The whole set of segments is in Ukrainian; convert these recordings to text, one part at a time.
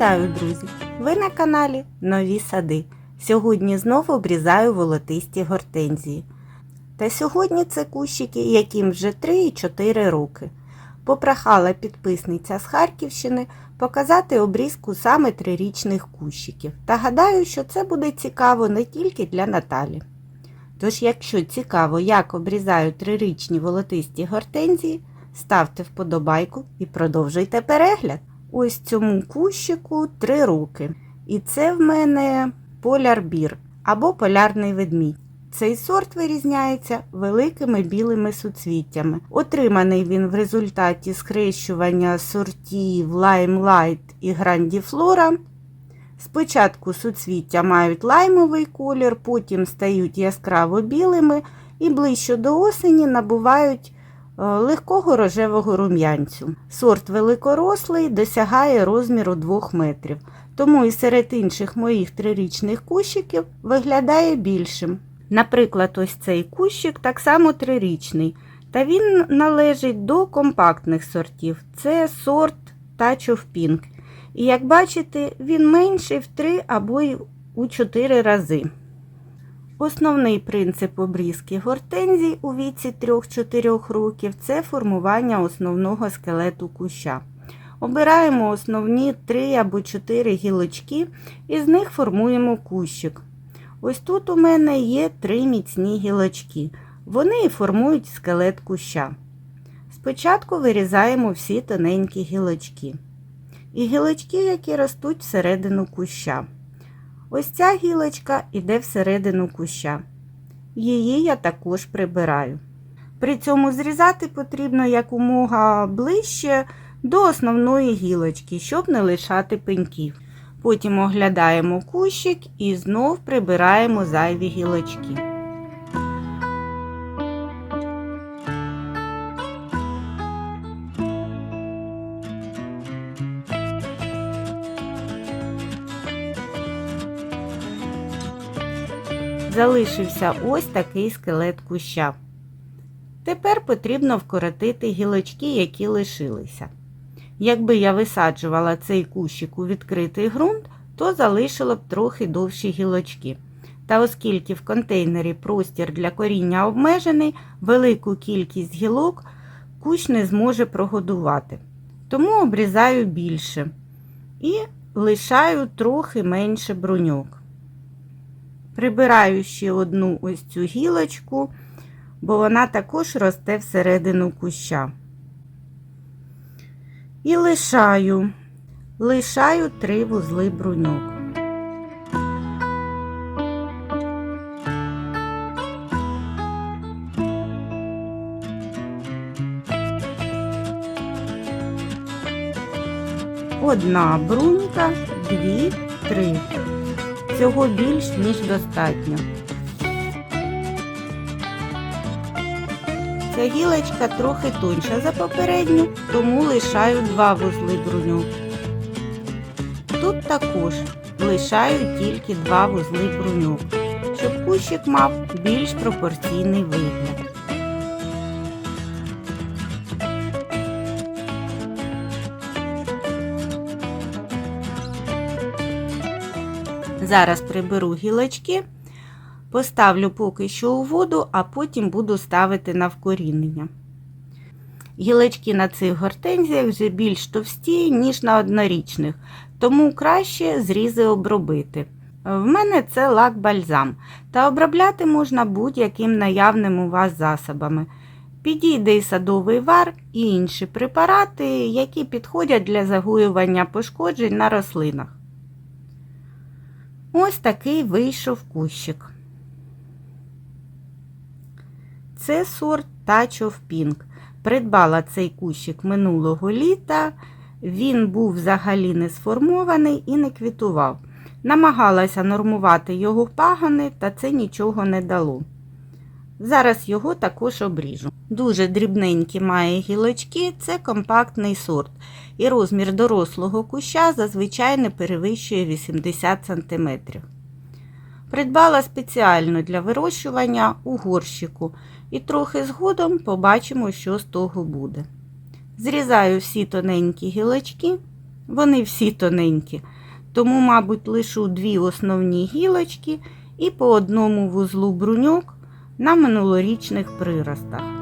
Вітаю, друзі! Ви на каналі Нові Сади. Сьогодні знову обрізаю волотисті гортензії. Та сьогодні це кущики, яким вже 3 і 4 роки. Попрохала підписниця з Харківщини показати обрізку саме трирічних кущиків. Та гадаю, що це буде цікаво не тільки для Наталі. Тож, якщо цікаво, як обрізають трирічні волотисті гортензії, ставте вподобайку і продовжуйте перегляд. Ось цьому кущику 3 роки. І це в мене полярбір або полярний ведмідь. Цей сорт вирізняється великими білими суцвіттями. Отриманий він в результаті схрещування сортів Limelight і Grandiflora. Спочатку суцвіття мають лаймовий колір, потім стають яскраво білими і ближче до осені набувають легкого рожевого рум'янцю. Сорт великорослий досягає розміру 2 метрів, тому і серед інших моїх трирічних кущиків виглядає більшим. Наприклад, ось цей кущик так само трирічний, та він належить до компактних сортів. Це сорт Touch of Pink. І як бачите, він менший в 3 або й у 4 рази. Основний принцип обрізки гортензій у віці 3-4 років це формування основного скелету куща. Обираємо основні 3 або 4 гілочки і з них формуємо кущик. Ось тут у мене є 3 міцні гілочки. Вони і формують скелет куща. Спочатку вирізаємо всі тоненькі гілочки. І гілочки, які ростуть всередину куща. Ось ця гілочка йде всередину куща. Її я також прибираю. При цьому зрізати потрібно якомога ближче до основної гілочки, щоб не лишати пеньків. Потім оглядаємо кущик і знов прибираємо зайві гілочки. Залишився ось такий скелет куща. Тепер потрібно вкоротити гілочки, які лишилися. Якби я висаджувала цей кущик у відкритий ґрунт, то залишила б трохи довші гілочки. Та оскільки в контейнері простір для коріння обмежений, велику кількість гілок кущ не зможе прогодувати. Тому обрізаю більше і лишаю трохи менше бруньок. Прибираю ще одну ось цю гілочку, бо вона також росте всередину куща. І лишаю, лишаю три вузли бруньок. Одна брунька, дві, три. Цього більш ніж достатньо. Ця гілочка трохи тоньша за попередню, тому лишаю два вузли бруньок. Тут також лишаю тільки два вузли бруньок, щоб кущик мав більш пропорційний вигляд. Зараз приберу гілочки, поставлю поки що у воду, а потім буду ставити на вкорінення. Гілочки на цих гортензіях вже більш товсті, ніж на однорічних, тому краще зрізи обробити. В мене це лак бальзам, та обробляти можна будь-яким наявним у вас засобами. Підійде і садовий вар і інші препарати, які підходять для загоювання пошкоджень на рослинах. Ось такий вийшов кущик. Це сорт Touch of Pink. Придбала цей кущик минулого літа. Він був взагалі не сформований і не квітував. Намагалася нормувати його пагани, та це нічого не дало. Зараз його також обріжу. Дуже дрібненькі має гілочки, це компактний сорт, і розмір дорослого куща зазвичай не перевищує 80 см. Придбала спеціально для вирощування у горщику, і трохи згодом побачимо, що з того буде. Зрізаю всі тоненькі гілочки, Вони всі тоненькі. Тому, мабуть, лишу дві основні гілочки і по одному вузлу бруньок на минулорічних приростах.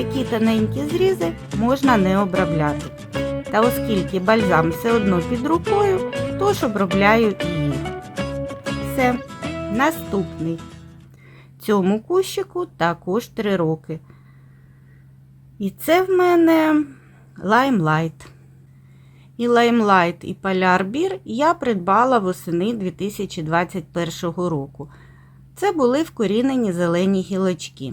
Такі тоненькі зрізи можна не обробляти. Та оскільки бальзам все одно під рукою, тож обробляю і їх. Все, наступний. Цьому кущику також 3 роки. І це в мене лаймлайт. І лаймлайт, і полярбір я придбала восени 2021 року. Це були вкорінені зелені гілочки.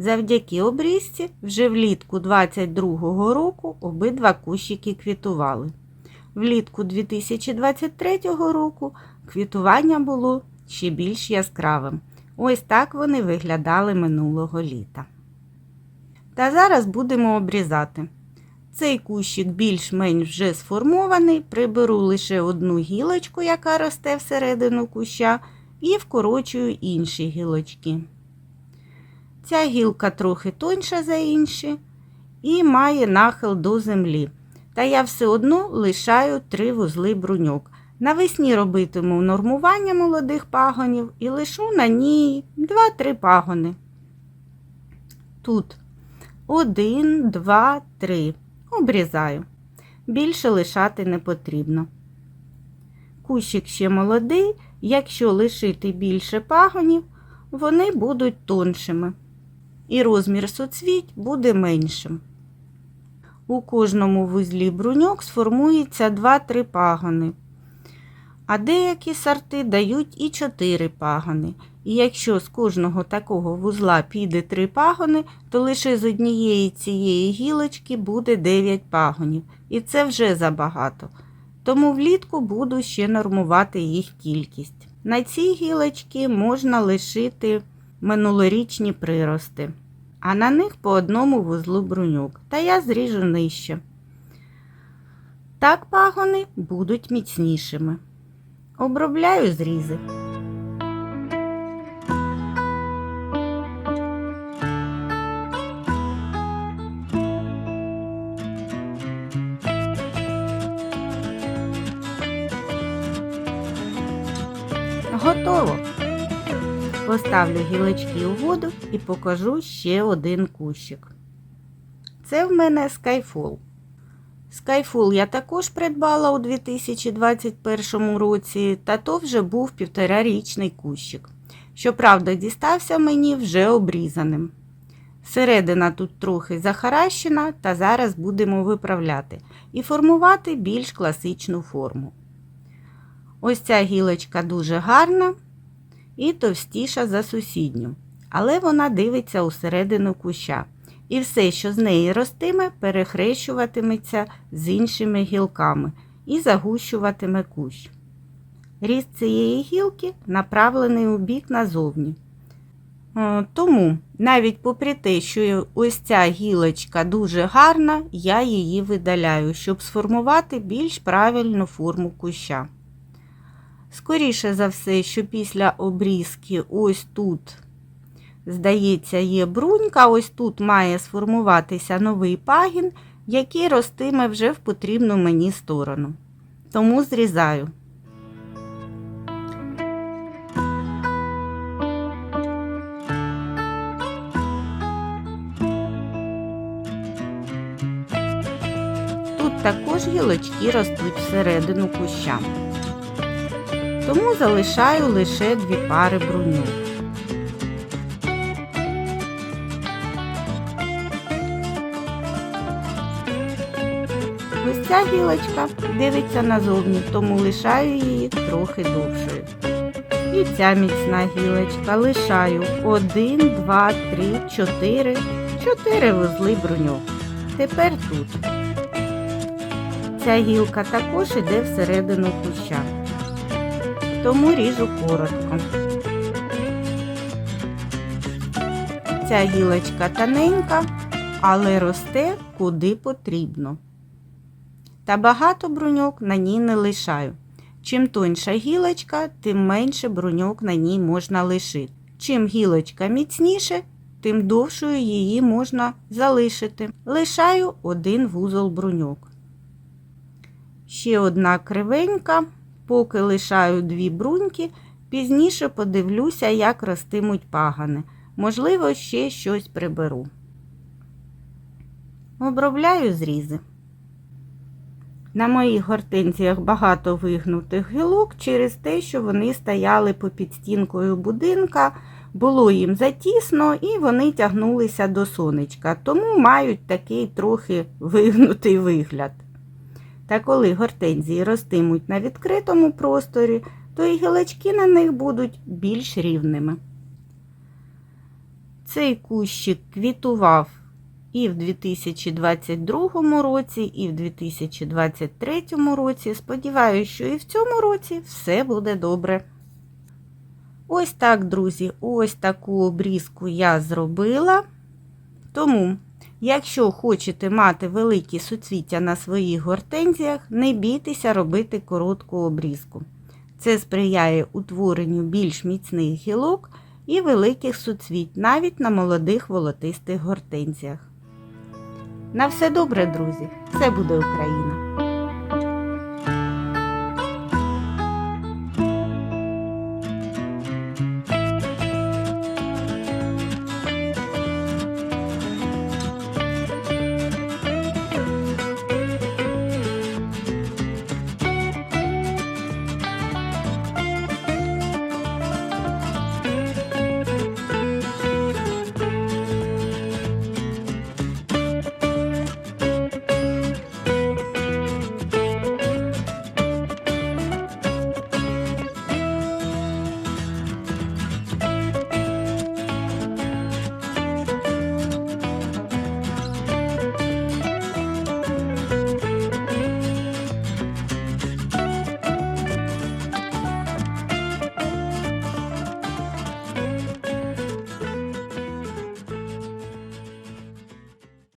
Завдяки обрізці вже влітку 22 року обидва кущики квітували. Влітку 2023 року квітування було ще більш яскравим. Ось так вони виглядали минулого літа. Та зараз будемо обрізати. Цей кущик більш-менш вже сформований, приберу лише одну гілочку, яка росте всередину куща, і вкорочую інші гілочки. Ця гілка трохи тоньша за інші і має нахил до землі. Та я все одно лишаю три вузли бруньок. Навесні робитиму нормування молодих пагонів і лишу на ній 2-3 пагони. Тут 1, 2, 3. Обрізаю. Більше лишати не потрібно. Кущик ще молодий, якщо лишити більше пагонів, вони будуть тоншими і розмір суцвіть буде меншим. У кожному вузлі бруньок сформується 2-3 пагони, а деякі сорти дають і 4 пагони. І якщо з кожного такого вузла піде 3 пагони, то лише з однієї цієї гілочки буде 9 пагонів, і це вже забагато. Тому влітку буду ще нормувати їх кількість. На цій гілочці можна лишити минулорічні прирости, а на них по одному вузлу бруньок, та я зріжу нижче. Так пагони будуть міцнішими. Обробляю зрізи. Поставлю гілочки у воду і покажу ще один кущик. Це в мене Skyfall. Skyfall я також придбала у 2021 році, та то вже був півторарічний кущик. Щоправда, дістався мені вже обрізаним. Середина тут трохи захаращена, та зараз будемо виправляти і формувати більш класичну форму. Ось ця гілочка дуже гарна і товстіша за сусідню, але вона дивиться усередину куща. І все, що з неї ростиме, перехрещуватиметься з іншими гілками і загущуватиме кущ. Ріст цієї гілки направлений у бік назовні. Е, Тому, навіть попри те, що ось ця гілочка дуже гарна, я її видаляю, щоб сформувати більш правильну форму куща. Скоріше за все, що після обрізки ось тут, здається, є брунька, ось тут має сформуватися новий пагін, який ростиме вже в потрібну мені сторону. Тому зрізаю. Тут також гілочки ростуть всередину куща тому залишаю лише дві пари бруньок. Ось ця гілочка дивиться назовні, тому лишаю її трохи довшою. І ця міцна гілочка лишаю один, два, три, чотири, чотири вузли бруньок. Тепер тут. Ця гілка також іде всередину куща. Тому ріжу коротко. Ця гілочка тоненька, але росте куди потрібно. Та багато бруньок на ній не лишаю. Чим тоньша гілочка, тим менше бруньок на ній можна лишити. Чим гілочка міцніше, тим довшою її можна залишити. Лишаю один вузол бруньок. Ще одна кривенька, поки лишаю дві бруньки, пізніше подивлюся, як ростимуть пагани. Можливо, ще щось приберу. Обробляю зрізи. На моїх гортензіях багато вигнутих гілок через те, що вони стояли попід стінкою будинка, було їм затісно і вони тягнулися до сонечка, тому мають такий трохи вигнутий вигляд. Та коли гортензії ростимуть на відкритому просторі, то і гілочки на них будуть більш рівними. Цей кущик квітував і в 2022 році, і в 2023 році. Сподіваюся, що і в цьому році все буде добре. Ось так, друзі, ось таку обрізку я зробила. Тому, якщо хочете мати великі суцвіття на своїх гортензіях, не бійтеся робити коротку обрізку. Це сприяє утворенню більш міцних гілок і великих суцвіть навіть на молодих волотистих гортензіях. На все добре, друзі! Це буде Україна!